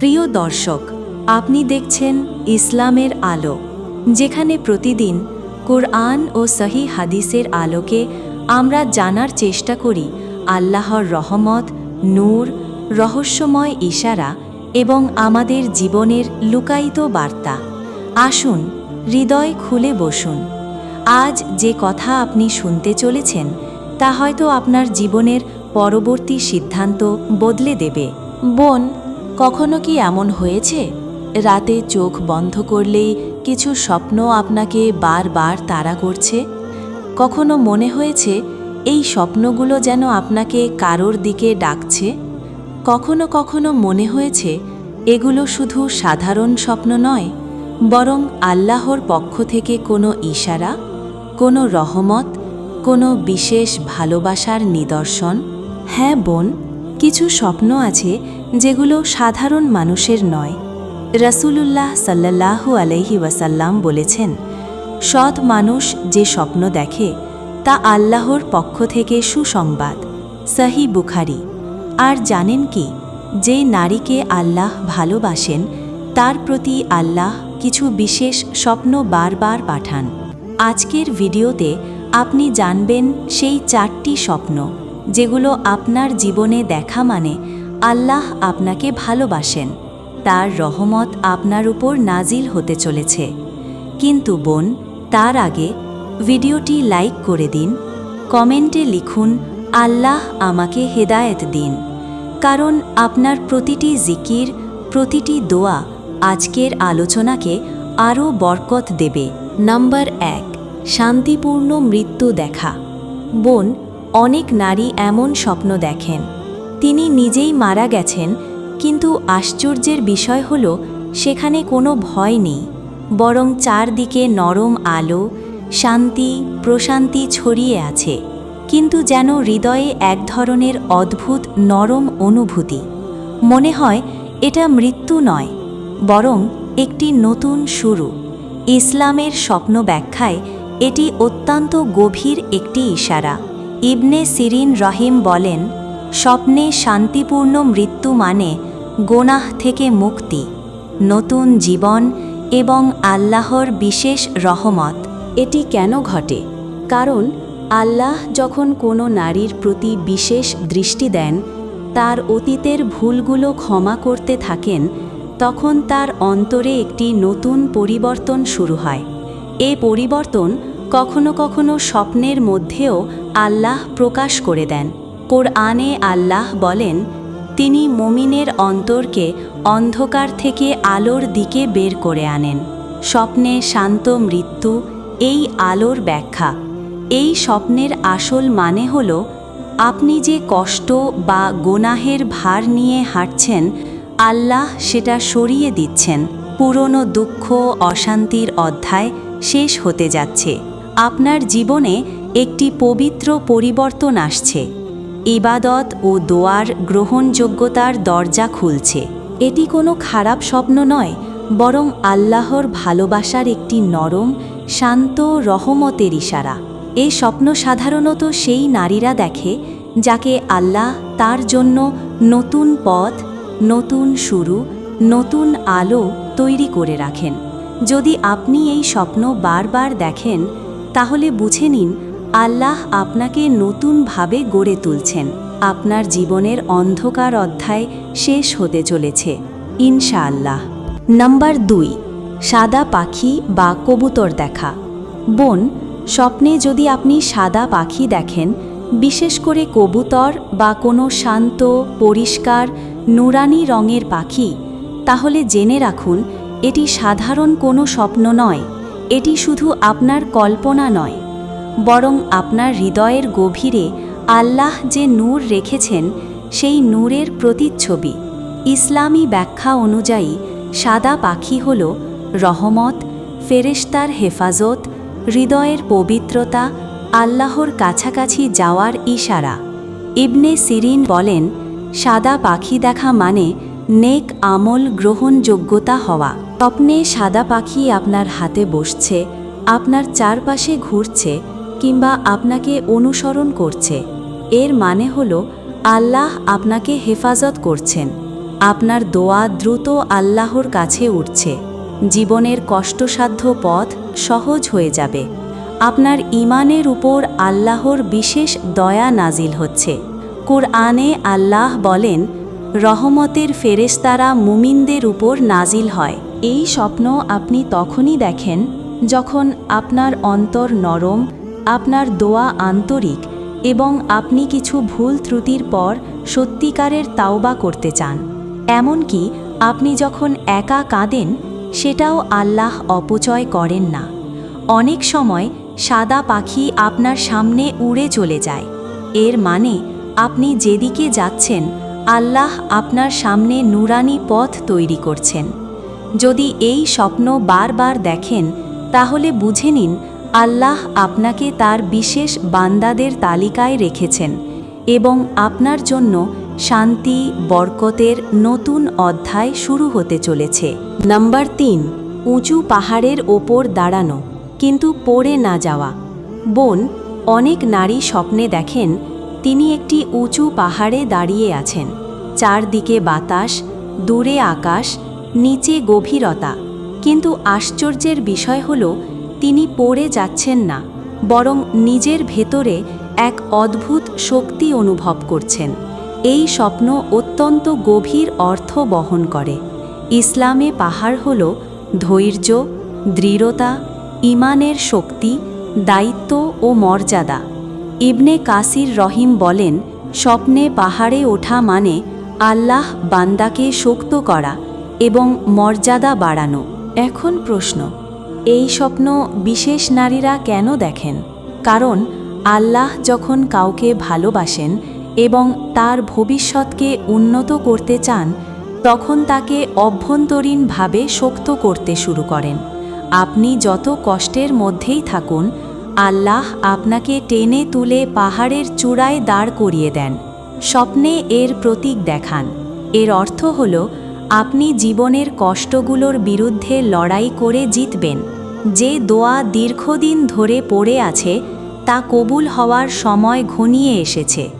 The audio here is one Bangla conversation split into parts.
প্রিয় দর্শক, আপনি দেখছেন ইসলামের আলো, যেখানে প্রতিদিন কোরআন ও সহি হাদিসের আলোকে আমরা জানার চেষ্টা করি আল্লাহর রহমত, নূর, রহস্যময় ইশারা এবং আমাদের জীবনের লুকায়িত বার্তা। আসুন, হৃদয় খুলে বসুন। আজ যে কথা আপনি শুনতে চলেছেন, তা হয়তো আপনার জীবনের পরবর্তী সিদ্ধান্ত বদলে দেবে। বোন কখনো কি এমন হয়েছে? রাতে চোখ বন্ধ করলেই কিছু স্বপ্ন আপনাকে বারবার তাড়া করছে? কখনো মনে হয়েছে এই স্বপ্নগুলো যেন আপনাকে কারোর দিকে ডাকছে? কখনো কখনো মনে হয়েছে এগুলো শুধু সাধারণ স্বপ্ন নয়, বরং আল্লাহর পক্ষ থেকে কোনো ইশারা, কোনো রহমত, কোনো বিশেষ ভালোবাসার নিদর্শন? হ্যাঁ বোন, কিছু স্বপ্ন আছে যেগুলো সাধারণ মানুষের নয়। রসুলুল্লাহ সাল্লাল্লাহু আলহি ওয়াসাল্লাম বলেছেন, সৎ মানুষ যে স্বপ্ন দেখে, তা আল্লাহর পক্ষ থেকে সুসংবাদ। সাহি বুখারি। আর জানেন কি, যে নারীকে আল্লাহ ভালোবাসেন, তার প্রতি আল্লাহ কিছু বিশেষ স্বপ্ন বারবার পাঠান। আজকের ভিডিওতে আপনি জানবেন সেই চারটি স্বপ্ন, যেগুলো আপনার জীবনে দেখা মানে আল্লাহ আপনাকে ভালোবাসেন। তার রহমত আপনার উপর নাজিল হতে চলেছে। কিন্তু বোন, তার আগে ভিডিওটি লাইক করে দিন, কমেন্টে লিখুন, আল্লাহ আমাকে হেদায়েত দিন। কারণ আপনার প্রতিটি জিকির, প্রতিটি দোয়া আজকের আলোচনাকে আরও বরকত দেবে। নাম্বার এক, শান্তিপূর্ণ মৃত্যু দেখা। বোন, অনেক নারী এমন স্বপ্ন দেখেন। তিনি নিজেই মারা গেছেন, কিন্তু আশ্চর্যের বিষয় হল, সেখানে কোনো ভয় নেই, বরং চারদিকে নরম আলো, শান্তি, প্রশান্তি ছড়িয়ে আছে, কিন্তু যেন হৃদয়ে এক ধরনের অদ্ভুত নরম অনুভূতি। মনে হয়, এটা মৃত্যু নয়, বরং একটি নতুন শুরু। ইসলামের স্বপ্ন ব্যাখ্যায় এটি অত্যন্ত গভীর একটি ইশারা। ইবনে সিরিন রহিম বলেন স্বপ্নে শান্তিপূর্ণ মৃত্যু মানে গোনাহ থেকে মুক্তি, নতুন জীবন এবং আল্লাহর বিশেষ রহমত। এটি কেন ঘটে? কারণ আল্লাহ যখন কোনো নারীর প্রতি বিশেষ দৃষ্টি দেন, তার অতীতের ভুলগুলো ক্ষমা করতে থাকেন, তখন তার অন্তরে একটি নতুন পরিবর্তন শুরু হয়। এ পরিবর্তন কখনো কখনো স্বপ্নের মধ্যেও আল্লাহ প্রকাশ করে দেন। কোরআনে আল্লাহ বলেন, তিনি মমিনের অন্তরকে অন্ধকার থেকে আলোর দিকে বের করে আনেন। স্বপ্নে শান্ত মৃত্যু, এই আলোর ব্যাখ্যা। এই স্বপ্নের আসল মানে হল, আপনি যে কষ্ট বা গোনাহের ভার নিয়ে হাঁটছেন, আল্লাহ সেটা সরিয়ে দিচ্ছেন। পুরনো দুঃখ, অশান্তির অধ্যায় শেষ হতে যাচ্ছে। আপনার জীবনে একটি পবিত্র পরিবর্তন আসছে। ইবাদত ও দোয়ার গ্রহণযোগ্যতার দরজা খুলছে। এটি কোনো খারাপ স্বপ্ন নয়, বরং আল্লাহর ভালোবাসার একটি নরম, শান্ত, রহমতের ইশারা। এই স্বপ্ন সাধারণত সেই নারীরা দেখে, যাকে আল্লাহ তার জন্য নতুন পথ, নতুন শুরু, নতুন আলো তৈরি করে রাখেন। যদি আপনি এই স্বপ্ন বারবার দেখেন, তাহলে বুঝে নিন আল্লাহ আপনাকে নতুনভাবে গড়ে তুলছেন। আপনার জীবনের অন্ধকার অধ্যায় শেষ হতে চলেছে। ইনশাআল্লাহ। নাম্বার দুই, সাদা পাখি বা কবুতর দেখা। বোন, স্বপ্নে যদি আপনি সাদা পাখি দেখেন, বিশেষ করে কবুতর বা কোনো শান্ত, পরিষ্কার, নুরানি রঙের পাখি, তাহলে জেনে রাখুন, এটি সাধারণ কোনো স্বপ্ন নয়। এটি শুধু আপনার কল্পনা নয়। বরং আপনার হৃদয়ের গভীরে আল্লাহ যে নূর রেখেছেন, সেই নূরের প্রতিচ্ছবি। ইসলামী ব্যাখ্যা অনুযায়ী, সাদা পাখি হল রহমত, ফেরেশতার হেফাজত, হৃদয়ের পবিত্রতা, আল্লাহর কাছাকাছি যাওয়ার ইশারা। ইবনে সিরিন বলেন, সাদা পাখি দেখা মানে নেক আমল গ্রহণযোগ্যতা হওয়া। স্বপ্নে সাদা পাখি আপনার হাতে বসছে, আপনার চারপাশে ঘুরছে কিংবা আপনাকে অনুসরণ করছে। এর মানে হল, আল্লাহ আপনাকে হেফাজত করছেন। আপনার দোয়া দ্রুত আল্লাহর কাছে উঠছে। জীবনের কষ্টসাধ্য পথ সহজ হয়ে যাবে। আপনার ইমানের উপর আল্লাহর বিশেষ দয়া নাজিল হচ্ছে। কুরআনে আল্লাহ বলেন, রহমতের ফেরেস্তারা মুমিনদের উপর নাজিল হয়। এই স্বপ্ন আপনি তখনই দেখেন যখন আপনার অন্তর নরম আপনার দোয়া আন্তরিক এবং আপনি কিছু ভুল ত্রুটির পর সত্যিকারের তাওবা করতে চান। এমনকি আপনি যখন একা কাঁদেন, সেটাও আল্লাহ অপচয় করেন না। অনেক সময় সাদা পাখি আপনার সামনে উড়ে চলে যায়। এর মানে আপনি যেদিকে যাচ্ছেন, আল্লাহ আপনার সামনে নুরানি পথ তৈরি করছেন। যদি এই স্বপ্ন বারবার দেখেন, তাহলে বুঝে নিন আল্লাহ আপনাকে তার বিশেষ বান্দাদের তালিকায় রেখেছেন এবং আপনার জন্য শান্তি, বরকতের নতুন অধ্যায় শুরু হতে চলেছে। নাম্বার তিন, উঁচু পাহাড়ের ওপর দাঁড়ানো, কিন্তু পড়ে না যাওয়া। বোন, অনেক নারী স্বপ্নে দেখেন তিনি একটি উঁচু পাহাড়ে দাঁড়িয়ে আছেন। চারদিকে বাতাস, দূরে আকাশ, নিচে গভীরতা। কিন্তু আশ্চর্যের বিষয় হল তিনি পড়ে যাচ্ছেন না, বরং নিজের ভেতরে এক অদ্ভুত শক্তি অনুভব করছেন। এই স্বপ্ন অত্যন্ত গভীর অর্থ বহন করে। ইসলামে পাহাড় হল ধৈর্য, দৃঢ়তা, ইমানের শক্তি, দায়িত্ব ও মর্যাদা। ইবনে কাসির রহিম বলেন, স্বপ্নে পাহাড়ে ওঠা মানে আল্লাহ বান্দাকে শক্ত করা এবং মর্যাদা বাড়ানো। এখন প্রশ্ন এই স্বপ্ন বিশেষ নারীরা কেন দেখেন? কারণ আল্লাহ যখন কাউকে ভালোবাসেন এবং তার ভবিষ্যৎকে উন্নত করতে চান, তখন তাকে অভ্যন্তরীণভাবে শক্ত করতে শুরু করেন। আপনি যত কষ্টের মধ্যেই থাকুন, আল্লাহ আপনাকে টেনে তুলে পাহাড়ের চূড়ায় দাঁড় করিয়ে দেন। স্বপ্নে এর প্রতীক দেখান। এর অর্থ হল, আপনি জীবনের কষ্টগুলোর বিরুদ্ধে লড়াই করে জিতবেন। যে দোয়া দীর্ঘদিন ধরে পড়ে আছে, তা কবুল হওয়ার সময় ঘনিয়ে এসেছে।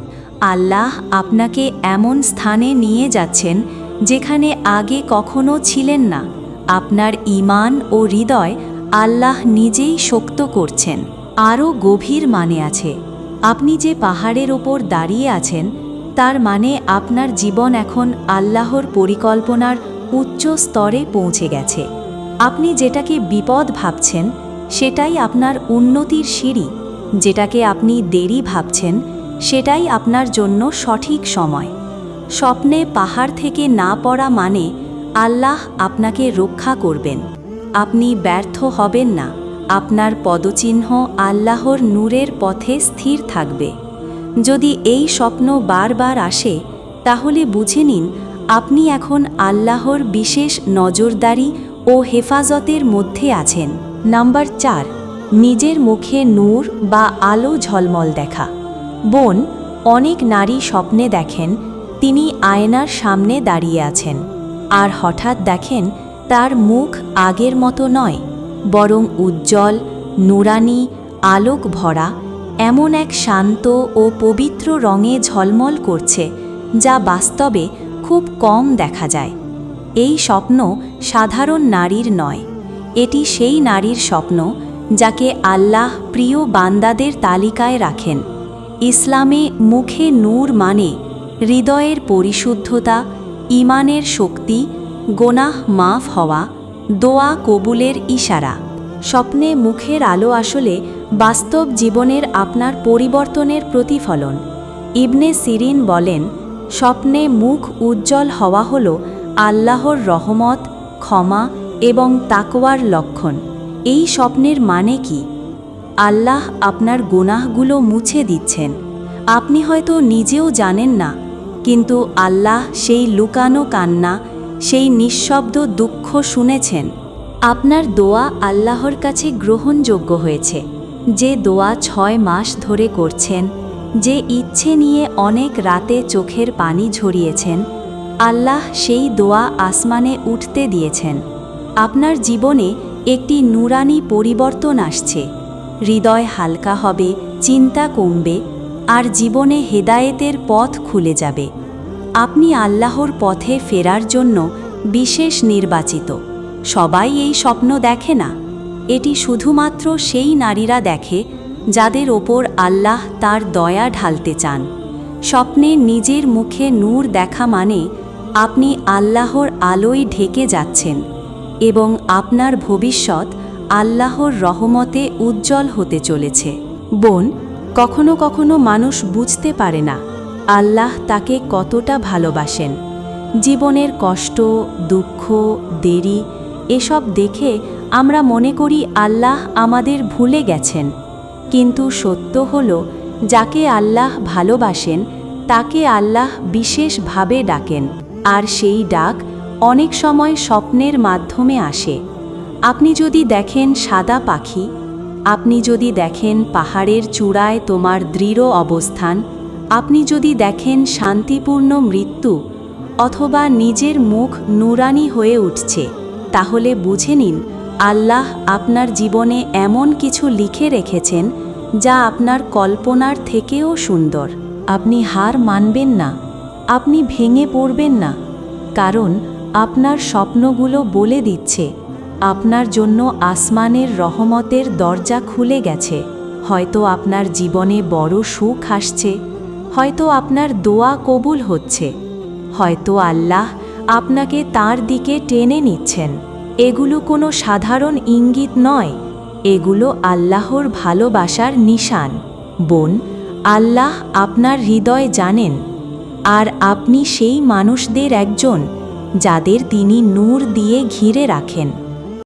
আল্লাহ আপনাকে এমন স্থানে নিয়ে যাচ্ছেন, যেখানে আগে কখনো ছিলেন না। আপনার ইমান ও হৃদয় আল্লাহ নিজেই শক্ত করছেন। আরও গভীর মানে আছে। আপনি যে পাহাড়ের ওপর দাঁড়িয়ে আছেন, তার মানে আপনার জীবন এখন আল্লাহর পরিকল্পনার উচ্চ স্তরে পৌঁছে গেছে। আপনি যেটাকে বিপদ ভাবছেন, সেটাই আপনার উন্নতির সিঁড়ি। যেটাকে আপনি দেরি ভাবছেন, সেটাই আপনার জন্য সঠিক সময়। স্বপ্নে পাহাড় থেকে না পড়া মানে আল্লাহ আপনাকে রক্ষা করবেন। আপনি ব্যর্থ হবেন না। আপনার পদচিহ্ন আল্লাহর নূরের পথে স্থির থাকবে। যদি এই স্বপ্ন বারবার আসে, তাহলে বুঝে নিন, আপনি এখন আল্লাহর বিশেষ নজরদারি ও হেফাজতের মধ্যে আছেন। নাম্বার চার, নিজের মুখে নূর বা আলো ঝলমল দেখা। বোন, অনেক নারী স্বপ্নে দেখেন, তিনি আয়নার সামনে দাঁড়িয়ে আছেন। আর হঠাৎ দেখেন, তার মুখ আগের মতো নয়, বরং উজ্জ্বল, নুরানি আলোক ভরা এমন এক শান্ত ও পবিত্র রঙে ঝলমল করছে, যা বাস্তবে খুব কম দেখা যায়। এই স্বপ্ন সাধারণ নারীর নয়। এটি সেই নারীর স্বপ্ন যাকে আল্লাহ প্রিয় বান্দাদের তালিকায় রাখেন। ইসলামে মুখে নূর মানে হৃদয়ের পরিশুদ্ধতা ইমানের শক্তি, গোনাহ মাফ হওয়া, দোয়া কবুলের ইশারা। স্বপ্নে মুখের আলো আসলে বাস্তব জীবনের আপনার পরিবর্তনের প্রতিফলন। ইবনে সিরিন বলেন, স্বপ্নে মুখ উজ্জ্বল হওয়া হল আল্লাহর রহমত, ক্ষমা এবং তাকওয়ার লক্ষণ। এই স্বপ্নের মানে কি? আল্লাহ আপনার গুনাহগুলো মুছে দিচ্ছেন। আপনি হয়তো নিজেও জানেন না, কিন্তু আল্লাহ সেই লুকানো কান্না, সেই নিঃশব্দ দুঃখ শুনেছেন। আপনার দোয়া আল্লাহর কাছে গ্রহণযোগ্য হয়েছে। যে দোয়া ছয় মাস ধরে করছেন, যে ইচ্ছে নিয়ে অনেক রাতে চোখের পানি ঝরিয়েছেন আল্লাহ সেই দোয়া আসমানে উঠতে দিয়েছেন। আপনার জীবনে একটি নুরানি পরিবর্তন আসছে। হৃদয় হালকা হবে, চিন্তা কমবে, আর জীবনে হেদায়েতের পথ খুলে যাবে। আপনি আল্লাহর পথে ফেরার জন্য বিশেষ নির্বাচিত। সবাই এই স্বপ্ন দেখে না। এটি শুধুমাত্র সেই নারীরা দেখে, যাদের ওপর আল্লাহ তার দয়া ঢালতে চান। স্বপ্নে নিজের মুখে নূর দেখা মানে আপনি আল্লাহর আলোয় ঢেকে যাচ্ছেন এবং আপনার ভবিষ্যৎ আল্লাহর রহমতে উজ্জ্বল হতে চলেছে। বোন, কখনো কখনো মানুষ বুঝতে পারে না আল্লাহ তাকে কতটা ভালোবাসেন। জীবনের কষ্ট, দুঃখ, দেরি এসব দেখে আমরা মনে করি আল্লাহ আমাদের ভুলে গেছেন। কিন্তু সত্য হল, যাকে আল্লাহ ভালোবাসেন, তাকে আল্লাহ বিশেষভাবে ডাকেন। আর সেই ডাক অনেক সময় স্বপ্নের মাধ্যমে আসে। আপনি যদি দেখেন সাদা পাখি, আপনি যদি দেখেন পাহাড়ের চূড়ায় তোমার দৃঢ় অবস্থান, আপনি যদি দেখেন শান্তিপূর্ণ মৃত্যু অথবা নিজের মুখ নুরানি হয়ে উঠছে, তাহলে বুঝে নিন আল্লাহ আপনার জীবনে এমন কিছু লিখে রেখেছেন যা আপনার কল্পনার থেকেও সুন্দর। আপনি হার মানবেন না। আপনি ভেঙে পড়বেন না, কারণ আপনার স্বপ্নগুলো বলে দিচ্ছে, আপনার জন্য আসমানের রহমতের দরজা খুলে গেছে, হয়তো আপনার জীবনে বড় সুখ আসছে, হয়তো আপনার দোয়া কবুল হচ্ছে, হয়তো আল্লাহ আপনাকে তার দিকে টেনে নিচ্ছেন, এগুলো কোনো সাধারণ ইঙ্গিত নয়, এগুলো আল্লাহর ভালোবাসার নিশান, বোন, আল্লাহ আপনার হৃদয় জানেন। আর আপনি সেই মানুষদের একজন যাদের তিনি নূর দিয়ে ঘিরে রাখেন।